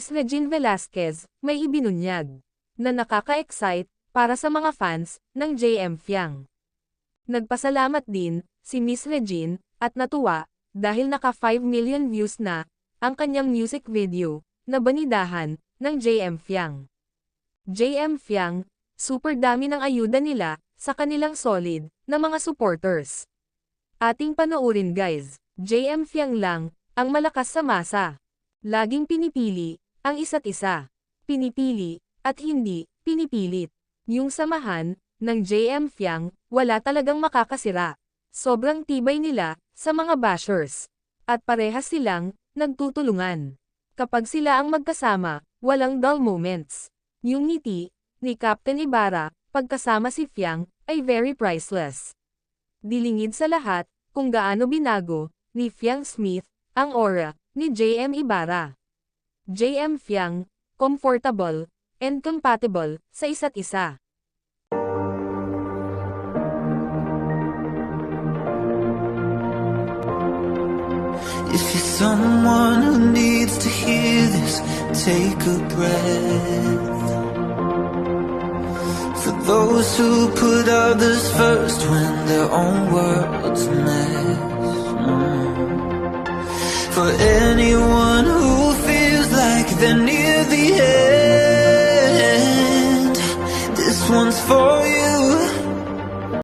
Miss Regine Velasquez, may ibinunyag na nakaka-excite para sa mga fans ng JM Fiang. Nagpasalamat din si Miss Regine at natuwa dahil naka 5 million views na ang kanyang music video na banidahan ng JM Fiang. JM Fiang, super dami ng ayuda nila sa kanilang solid na mga supporters. Ating panoorin guys, JM Fiang lang ang malakas sa masa. Laging pinipili ang isa't isa. Pinipili at hindi pinipilit. Yung samahan ng JM Fiang wala talagang makakasira. Sobrang tibay nila sa mga bashers. At parehas silang nagtutulungan. Kapag sila ang magkasama, walang dull moments. Yung ngiti ni Captain Ibarra pagkasama si Fiang ay very priceless. Dilingid sa lahat kung gaano binago ni Fiang Smith ang aura ni JM Ibarra. JM Fiang, comfortable, and compatible sa isa't isa. If you're someone who needs to hear this, take a breath. For those who put others first when their own world's a mess. Mm. For anyone they're near the end This one's for you.